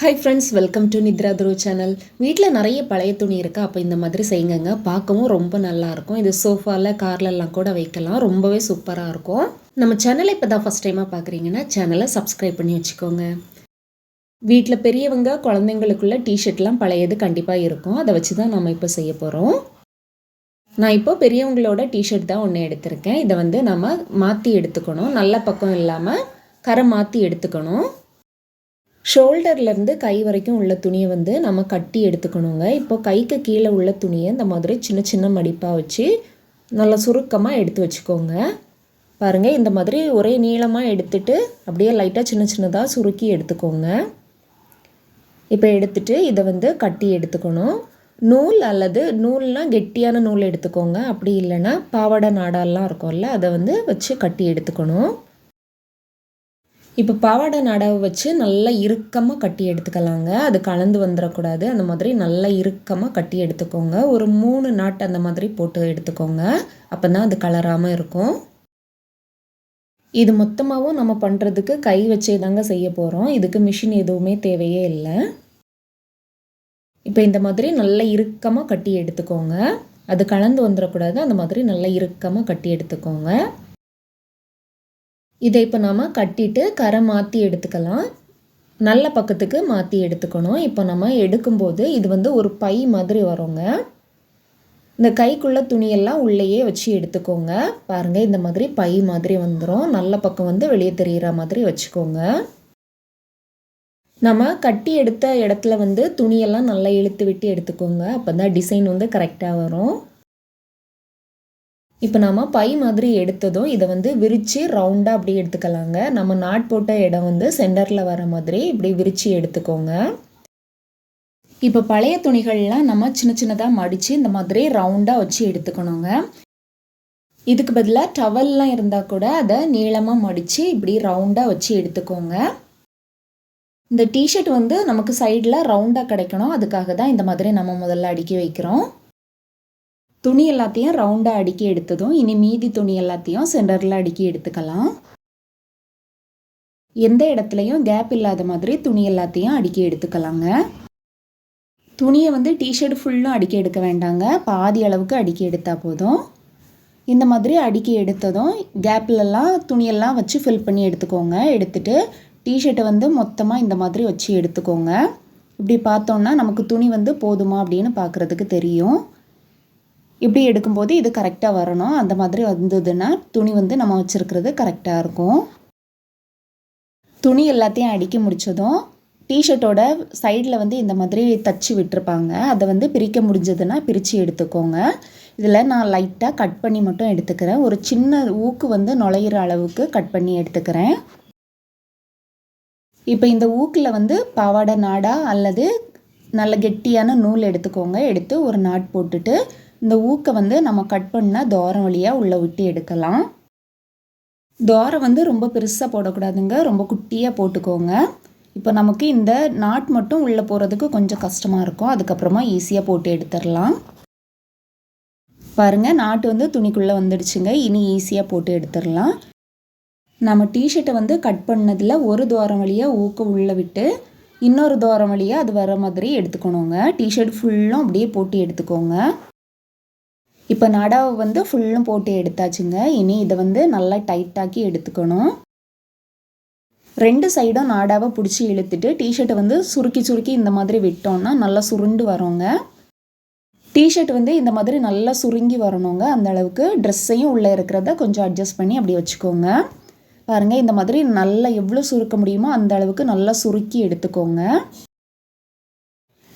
Hi friends welcome to Nithra துரு channel வீட்டில் நிறைய பழைய துணி இருக்குது அப்போ இந்த மாதிரி செய்யுங்க பார்க்கவும் ரொம்ப நல்லாயிருக்கும் இது சோஃபாவில் கார்லெல்லாம் கூட வைக்கலாம். ரொம்பவே சூப்பராக இருக்கும். நம்ம சேனலை இப்போ தான் ஃபஸ்ட் டைமாக பார்க்குறீங்கன்னா சேனலை சப்ஸ்கிரைப் பண்ணி வச்சுக்கோங்க. வீட்டில் பெரியவங்க குழந்தைங்களுக்குள்ள டிஷர்ட்லாம் பழையது கண்டிப்பாக இருக்கும். அதை வச்சு தான் நம்ம இப்போ செய்ய போகிறோம் நான் இப்போ பெரியவங்களோட டிஷர்ட் தான் ஒன்று எடுத்திருக்கேன். இதை வந்து நம்ம மாற்றி எடுத்துக்கணும். நல்ல பக்கம் இல்லாமல் கரை மாற்றி எடுத்துக்கணும். ஷோல்டர்லேருந்து கை வரைக்கும் உள்ள துணியை வந்து நம்ம கட்டி எடுத்துக்கணுங்க. இப்போ கைக்கு கீழே உள்ள துணியை இந்த மாதிரி சின்ன சின்ன மடிப்பாக வச்சு நல்லா சுருக்கமாக எடுத்து வச்சுக்கோங்க. பாருங்கள் இந்த மாதிரி ஒரே நீளமாக எடுத்துட்டு அப்படியே லைட்டாக சின்ன சின்னதாக சுருக்கி எடுத்துக்கோங்க. இப்போ எடுத்துட்டு இதை வந்து கட்டி எடுத்துக்கணும். நூல் அல்லது நூல்னால் கெட்டியான நூல் எடுத்துக்கோங்க. அப்படி இல்லைன்னா பாவாடை நாடாலாம் இருக்கும்ல அதை வந்து வச்சு கட்டி எடுத்துக்கணும். இப்போ பாவாடை நடவு வச்சு நல்லா இறுக்கமாக கட்டி எடுத்துக்கலாங்க. அது கலந்து வந்துடக்கூடாது அந்த மாதிரி நல்லா இறுக்கமாக கட்டி எடுத்துக்கோங்க. ஒரு மூணு நாட்டு அந்த மாதிரி போட்டு எடுத்துக்கோங்க. அப்போ தான் அது கலராமல் இருக்கும். இது மொத்தமாகவும் நம்ம பண்ணுறதுக்கு கை வச்சே தாங்க செய்ய போகிறோம் இதுக்கு மிஷின் எதுவுமே தேவையே இல்லை. இப்போ இந்த மாதிரி நல்லா இறுக்கமாக கட்டி எடுத்துக்கோங்க. அது கலந்து வந்துடக்கூடாது அந்த மாதிரி நல்லா இறுக்கமாக கட்டி எடுத்துக்கோங்க. இதை இப்போ நாம் கட்டிட்டு கரை மாற்றி எடுத்துக்கலாம். நல்ல பக்கத்துக்கு மாற்றி எடுத்துக்கணும். இப்போ நம்ம எடுக்கும்போது இது வந்து ஒரு பை மாதிரி வருங்க. இந்த கைக்குள்ள துணியெல்லாம் உள்ளேயே வச்சு எடுத்துக்கோங்க. பாருங்கள் இந்த மாதிரி பை மாதிரி வந்துடும் நல்ல பக்கம் வந்து வெளியே தெரிகிற மாதிரி வச்சுக்கோங்க. நம்ம கட்டி எடுத்த இடத்துல வந்து துணியெல்லாம் நல்லா இழுத்து விட்டு எடுத்துக்கோங்க. அப்போ தான் டிசைன் வந்து கரெக்டாக வரும். இப்போ நம்ம பை மாதிரி எடுத்ததும் இதை வந்து விரித்து ரவுண்டாக அப்படி எடுத்துக்கலாங்க. நம்ம நாட் போட்ட இடம் வந்து சென்டரில் வர மாதிரி இப்படி விரித்து எடுத்துக்கோங்க. இப்போ பழைய துணிகள்லாம் நம்ம சின்ன சின்னதாக மடித்து இந்த மாதிரி ரவுண்டாக வச்சு எடுத்துக்கணுங்க. இதுக்கு பதிலாக டவல்லாம் இருந்தால் கூட அதை நீளமாக மடித்து இப்படி ரவுண்டாக வச்சு எடுத்துக்கோங்க. இந்த டிஷர்ட் வந்து நமக்கு சைடில் ரவுண்டாக கிடைக்கணும். அதுக்காக தான் இந்த மாதிரி நம்ம முதல்ல அடுக்கி வைக்கிறோம். துணி எல்லாத்தையும் ரவுண்டாக அடுக்கி எடுத்ததும் இனி மீதி துணி எல்லாத்தையும் சென்டரில் அடுக்கி எடுத்துக்கலாம். எந்த இடத்துலையும் கேப் இல்லாத மாதிரி துணி எல்லாத்தையும் அடுக்கி எடுத்துக்கலாங்க. துணியை வந்து டிஷர்ட் ஃபுல்லும் அடுக்கி எடுக்க வேண்டாங்க. பாதி அளவுக்கு அடுக்கி எடுத்தால் போதும். இந்த மாதிரி அடுக்கி எடுத்ததும் கேப்லலாம் துணியெல்லாம் வச்சு ஃபில் பண்ணி எடுத்துக்கோங்க. எடுத்துகிட்டு டிஷர்ட்டை வந்து மொத்தமாக இந்த மாதிரி வச்சு எடுத்துக்கோங்க. இப்படி பார்த்தோன்னா நமக்கு துணி வந்து போதுமா அப்படின்னு பார்க்குறதுக்கு தெரியும். இப்படி எடுக்கும்போது இது கரெக்டாக வரணும். அந்த மாதிரி வந்ததுன்னா துணி வந்து நம்ம வச்சுருக்கிறது கரெக்டாக இருக்கும். துணி எல்லாத்தையும் அடுக்கி முடித்ததும் டிஷர்ட்டோட சைடில் வந்து இந்த மாதிரி தச்சு விட்டுருப்பாங்க. அதை வந்து பிரிக்க முடிஞ்சதுன்னா பிரித்து எடுத்துக்கோங்க. இதில் நான் லைட்டாக கட் பண்ணி மட்டும் எடுத்துக்கிறேன். ஒரு சின்ன ஊக்கு வந்து நுழையிற அளவுக்கு கட் பண்ணி எடுத்துக்கிறேன். இப்போ இந்த ஊக்கில் வந்து பாவாடை நாடா அல்லது நல்ல கெட்டியான நூல் எடுத்துக்கோங்க. எடுத்து ஒரு நாட் போட்டுட்டு இந்த ஊக்கை வந்து நம்ம கட் பண்ணால் தோரம் வழியாக உள்ளே விட்டு எடுக்கலாம். தோரம் வந்து ரொம்ப பெருசாக போடக்கூடாதுங்க. ரொம்ப குட்டியாக போட்டுக்கோங்க. இப்போ நமக்கு இந்த நாட் மட்டும் உள்ளே போகிறதுக்கு கொஞ்சம் கஷ்டமாக இருக்கும். அதுக்கப்புறமா ஈஸியாக போட்டு எடுத்துடலாம். பாருங்கள் நாட்டு வந்து துணிக்குள்ளே வந்துடுச்சுங்க. இனி ஈஸியாக போட்டு எடுத்துடலாம். நம்ம டிஷர்ட்டை வந்து கட் பண்ணதில் ஒரு தோரம் வழியாக ஊக்க உள்ளே விட்டு இன்னொரு தோரம் வழியாக அது வர மாதிரி எடுத்துக்கணுங்க. டிஷர்ட் ஃபுல்லும் அப்படியே போட்டு எடுத்துக்கோங்க. இப்போ நடாவை வந்து ஃபுல்லும் போட்டு எடுத்தாச்சுங்க. இனி இதை வந்து நல்லா டைட்டாக்கி எடுத்துக்கணும். ரெண்டு சைடும் நாடாவை பிடிச்சி இழுத்துட்டு டிஷர்ட்டை வந்து சுருக்கி சுருக்கி இந்த மாதிரி விட்டோம்னா நல்லா சுருண்டு வரோங்க. டிஷர்ட் வந்து இந்த மாதிரி நல்லா சுருங்கி வரணுங்க. அந்த அளவுக்கு ட்ரெஸ்ஸையும் உள்ளே இருக்கிறத கொஞ்சம் அட்ஜஸ்ட் பண்ணி அப்படி வச்சுக்கோங்க. பாருங்கள் இந்த மாதிரி நல்லா எவ்வளோ சுருக்க முடியுமோ அந்த அளவுக்கு நல்லா சுருக்கி எடுத்துக்கோங்க.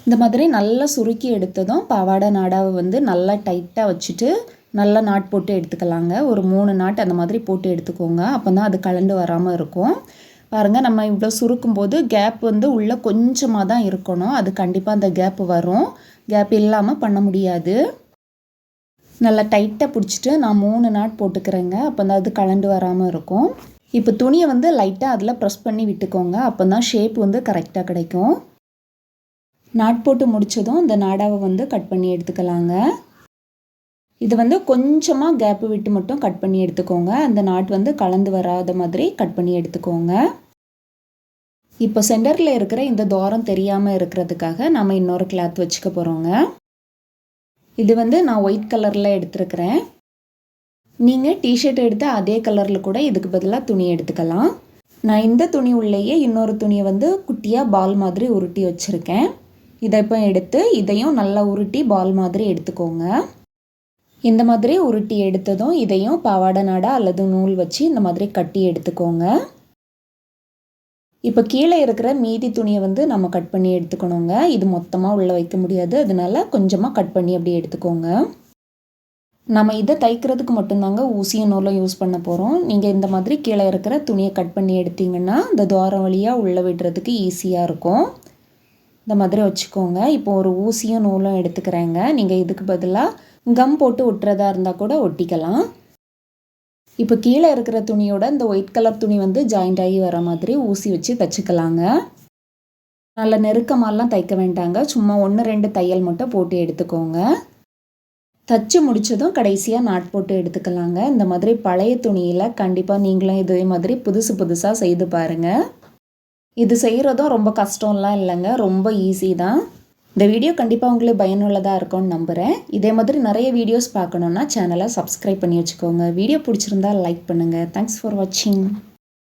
இந்த மாதிரி நல்லா சுருக்கி எடுத்ததும் பாவாடை நாடாவை வந்து நல்லா டைட்டாக வச்சுட்டு நல்லா நாட் போட்டு எடுத்துக்கலாங்க. ஒரு மூணு நாட் அந்த மாதிரி போட்டு எடுத்துக்கோங்க. அப்போ தான் அது கலண்டு வராமல் இருக்கும். பாருங்கள் நம்ம இவ்வளோ சுருக்கும் போது கேப் வந்து உள்ளே கொஞ்சமாக தான் இருக்கணும். அது கண்டிப்பாக அந்த கேப் வரும். கேப் இல்லாமல் பண்ண முடியாது. நல்லா டைட்டாக பிடிச்சிட்டு நான் மூணு நாட் போட்டுக்கிறேங்க. அப்போ தான் அது கலண்டு வராமல் இருக்கும். இப்போ துணியை வந்து லைட்டாக அதில் ப்ரெஸ் பண்ணி விட்டுக்கோங்க. அப்போ தான் ஷேப் வந்து கரெக்டாக கிடைக்கும். நாட் போட்டு முடித்ததும் இந்த நாடாவை வந்து கட் பண்ணி எடுத்துக்கலாங்க. இது வந்து கொஞ்சமாக கேப்பு விட்டு மட்டும் கட் பண்ணி எடுத்துக்கோங்க. அந்த நாட் வந்து கலந்து வராத மாதிரி கட் பண்ணி எடுத்துக்கோங்க. இப்போ சென்டரில் இருக்கிற இந்த துவாரம் தெரியாமல் இருக்கிறதுக்காக நம்ம இன்னொரு கிளாத் வச்சுக்க போகிறோங்க இது வந்து நான் ஒயிட் கலரில் எடுத்துருக்கிறேன். நீங்கள் டிஷர்ட் எடுத்து அதே கலரில் கூட இதுக்கு பதிலாக துணி எடுத்துக்கலாம். நான் இந்த துணி உள்ளேயே இன்னொரு துணியை வந்து குட்டியாக பால் மாதிரி உருட்டி வச்சுருக்கேன். இதை இப்போ எடுத்து இதையும் நல்லா உருட்டி பால் மாதிரி எடுத்துக்கோங்க. இந்த மாதிரி உருட்டி எடுத்ததும் இதையும் பாவாடை நாடா அல்லது நூல் வச்சு இந்த மாதிரி கட்டி எடுத்துக்கோங்க. இப்போ கீழே இருக்கிற மீதி துணியை வந்து நம்ம கட் பண்ணி எடுத்துக்கணுங்க. இது மொத்தமாக உள்ளே வைக்க முடியாது. அதனால கொஞ்சமாக கட் பண்ணி அப்படி எடுத்துக்கோங்க. நம்ம இதை தைக்கிறதுக்கு மட்டும்தாங்க ஊசிய நூலும் யூஸ் பண்ண போகிறோம் நீங்கள் இந்த மாதிரி கீழே இருக்கிற துணியை கட் பண்ணி எடுத்தீங்கன்னா இந்த துவாரம் வழியாக உள்ளே விடுறதுக்கு ஈஸியாக இருக்கும். இந்த மாதிரி வச்சுக்கோங்க. இப்போ ஒரு ஊசியும் நூலும் எடுத்துக்கிறேங்க. நீங்கள் இதுக்கு பதிலாக கம் போட்டு ஒட்டுறதா இருந்தால் கூட ஒட்டிக்கலாம். இப்போ கீழே இருக்கிற துணியோட இந்த ஒயிட் கலர் துணி வந்து ஜாயிண்ட் ஆகி வர மாதிரி ஊசி வச்சு தைச்சிக்கலாங்க. நல்ல நெருக்கமாலாம் தைக்க வேண்டாங்க. சும்மா ஒன்று ரெண்டு தையல் மட்டும் போட்டு எடுத்துக்கோங்க. தச்சு முடித்ததும் கடைசியாக நாட் போட்டு எடுத்துக்கலாங்க. இந்த மாதிரி பழைய துணியில் கண்டிப்பாக நீங்களும் இதே மாதிரி புதுசு புதுசாக செய்து பாருங்கள் இது செய்கிறதும் ரொம்ப கஷ்டம்லாம் இல்லைங்க. ரொம்ப ஈஸி தான். இந்த வீடியோ கண்டிப்பாக உங்களுக்கு பயனுள்ளதாக இருக்கும்னு நம்புகிறேன் இதே மாதிரி நிறைய வீடியோஸ் பார்க்கணுன்னா சேனலை சப்ஸ்கிரைப் பண்ணி வச்சுக்கோங்க. வீடியோ பிடிச்சிருந்தா லைக் பண்ணுங்கள் தேங்க்ஸ் ஃபார் வாட்சிங்